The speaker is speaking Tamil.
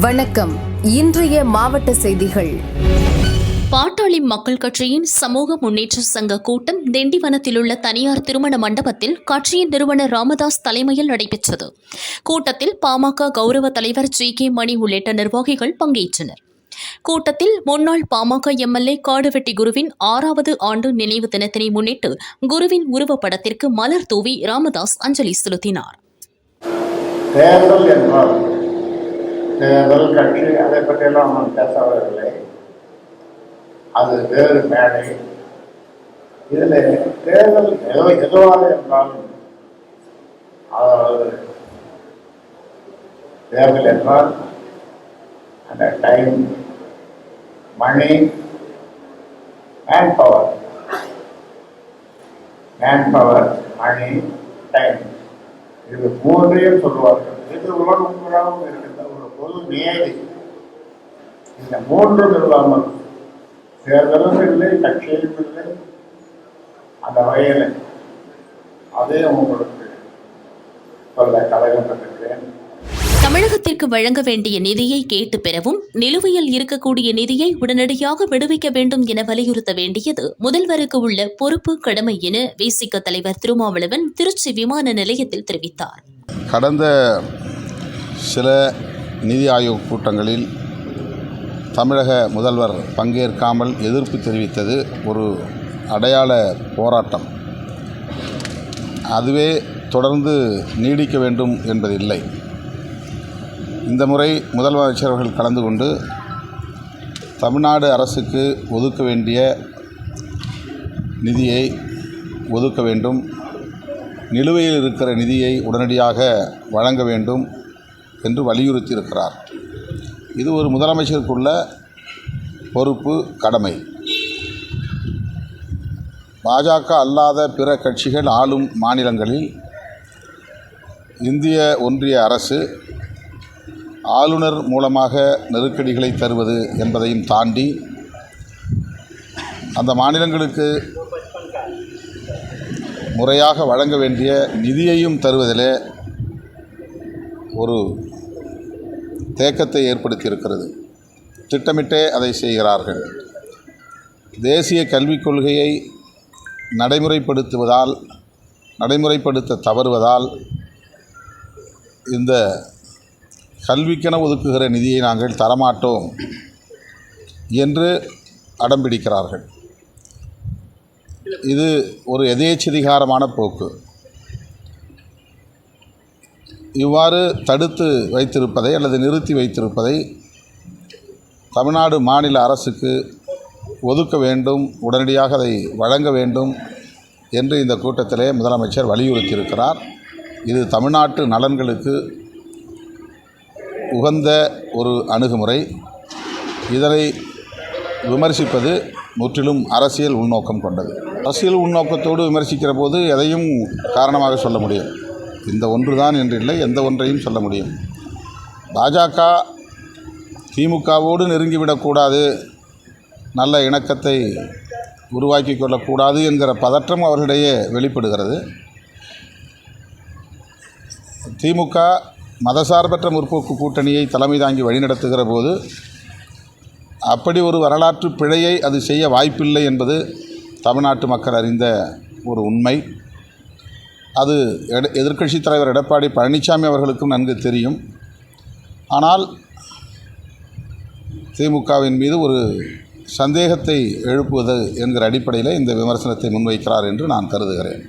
வணக்கம். இன்றைய மாவட்ட செய்திகள். பாட்டாளி மக்கள் கட்சியின் சமூக முன்னேற்ற சங்க கூட்டம் திண்டிவனத்தில் உள்ள தனியார் திருமண மண்டபத்தில் கட்சியின் நிறுவனர் ராமதாஸ் தலைமையில் நடைபெற்றது. கூட்டத்தில் பாமக கௌரவ தலைவர் ஜி கே மணி உள்ளிட்ட நிர்வாகிகள் பங்கேற்றனர். கூட்டத்தில் முன்னாள் பாமக எம்எல்ஏ காடுவெட்டி குருவின் ஆறாவது ஆண்டு நினைவு தினத்தினை முன்னிட்டு குருவின் உருவப்படத்திற்கு மலர் தூவி ராமதாஸ் அஞ்சலி செலுத்தினார். தேர்தல் என்றால் தேர்தல் கட்சி அதை பற்றியெல்லாம் நாம் பேச வரவில்லை அது வேறு மேடை. இதில் தேர்தல் எதோ எதுவாக இருந்தாலும் அதாவது தேர்தல் என்றால் அந்த time money man power man power money time இது மூன்றையும் சொல்லுவார்கள். இது உலகம் பூராவும் பொது நியதி இந்த மூன்றும் இல்லாமல் தேர்தலும் இல்லை கட்சியும் இல்லை. அந்த வகையில் அதையும் உங்களுக்கு சொல்ல கடமைப்பட்டிருக்கிறேன் தமிழகத்திற்கு வழங்க வேண்டிய நிதியை கேட்டு பெறவும் நிலுவையில் இருக்கக்கூடிய நிதியை உடனடியாக விடுவிக்க வேண்டும் என வலியுறுத்த வேண்டியது முதல்வருக்கு உள்ள பொறுப்பு கடமை என விசிக தலைவர் திருமாவளவன் திருச்சி விமான நிலையத்தில் தெரிவித்தார். கடந்த சில நிதி ஆயோக் கூட்டங்களில் தமிழக முதல்வர் பங்கேற்காமல் எதிர்ப்பு தெரிவித்தது ஒரு அடையாள போராட்டம். அதுவே தொடர்ந்து நீடிக்க வேண்டும் என்பதில்லை. இந்த முறை முதலமைச்சர் அவர்கள் கலந்து கொண்டு தமிழ்நாடு அரசுக்கு ஒதுக்க வேண்டிய நிதியை ஒதுக்க வேண்டும். நிலுவையில் இருக்கிற நிதியை உடனடியாக வழங்க வேண்டும். என்று வலியுறுத்தியிருக்கிறார். இது ஒரு முதலமைச்சருக்குள்ள பொறுப்பு கடமை. பாஜக அல்லாத பிற கட்சிகள் ஆளும் மாநிலங்களில் இந்திய ஒன்றிய அரசு ஆளுநர் மூலமாக நெருக்கடிகளை தருவது என்பதையும் தாண்டி அந்த மாநிலங்களுக்கு முறையாக வழங்க வேண்டிய நிதியையும் தருவதிலே ஒரு தேக்கத்தை ஏற்படுத்தியிருக்கிறது. திட்டமிட்டே அதை செய்கிறார்கள். தேசிய கல்விக் கொள்கையை நடைமுறைப்படுத்துவதால் நடைமுறைப்படுத்த தவறுவதால் இந்த கல்விக்கென ஒதுக்குகிற நிதியை நாங்கள் தரமாட்டோம் என்று அடம்பிடிக்கிறார்கள். இது ஒரு எதேச்சதிகாரமான போக்கு. இவ்வாறு தடுத்து வைத்திருப்பதை அல்லது நிறுத்தி வைத்திருப்பதை தமிழ்நாடு மாநில அரசுக்கு ஒதுக்க வேண்டும் உடனடியாக அதை வழங்க வேண்டும் என்று இந்த கூட்டத்திலே முதலமைச்சர் வலியுறுத்தியிருக்கிறார். இது தமிழ்நாட்டு நலன்களுக்கு உகந்த ஒரு அணுகுமுறை. இதனை விமர்சிப்பது முற்றிலும் அரசியல் உள்நோக்கம் கொண்டது. அரசியல் உள்நோக்கத்தோடு விமர்சிக்கிற போது எதையும் காரணமாக சொல்ல முடியும் இந்த ஒன்றுதான் என்று இல்லை எந்த ஒன்றையும் சொல்ல முடியும். பாஜக திமுகவோடு நெருங்கிவிடக்கூடாது நல்ல இணக்கத்தை உருவாக்கி கொள்ளக்கூடாது என்கிற பதற்றம் அவர்களிடையே வெளிப்படுகிறது. திமுக மதசார்பற்ற முற்போக்கு கூட்டணியை தலைமை தாங்கி வழிநடத்துகிற போது அப்படி ஒரு வரலாற்று பிழையை அது செய்ய வாய்ப்பில்லை என்பது தமிழ்நாட்டு மக்கள் அறிந்த ஒரு உண்மை. அது எட எதிர்க்கட்சித் தலைவர் எடப்பாடி பழனிசாமி அவர்களுக்கும் நன்கு தெரியும். ஆனால் திமுகவின் மீது ஒரு சந்தேகத்தை எழுப்புவது என்கிற அடிப்படையில் இந்த விமர்சனத்தை முன்வைக்கிறார் என்று நான் கருதுகிறேன்.